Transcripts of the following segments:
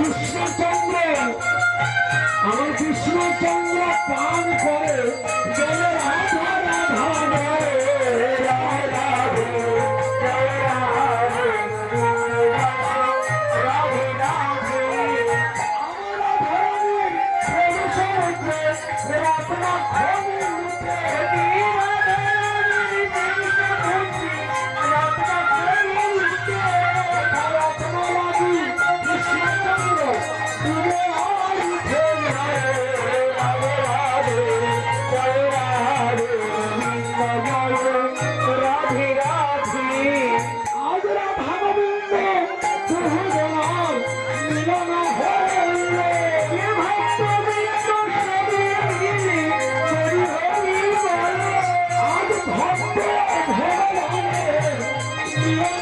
কৃষ্ণচন্দ্র। আমার কৃষ্ণচন্দ্র পান করে জলে Thank you.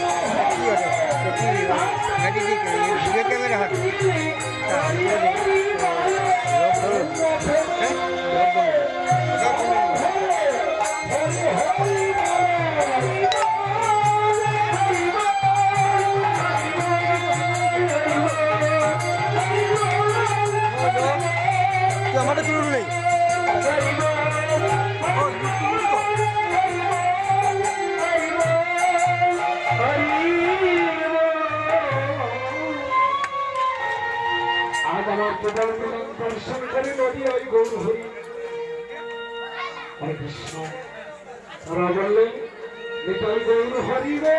কেবল মিলন দর্শন করে নদী ওই গৌর হরি হরে কৃষ্ণ হরি রে নিতাই হরি রে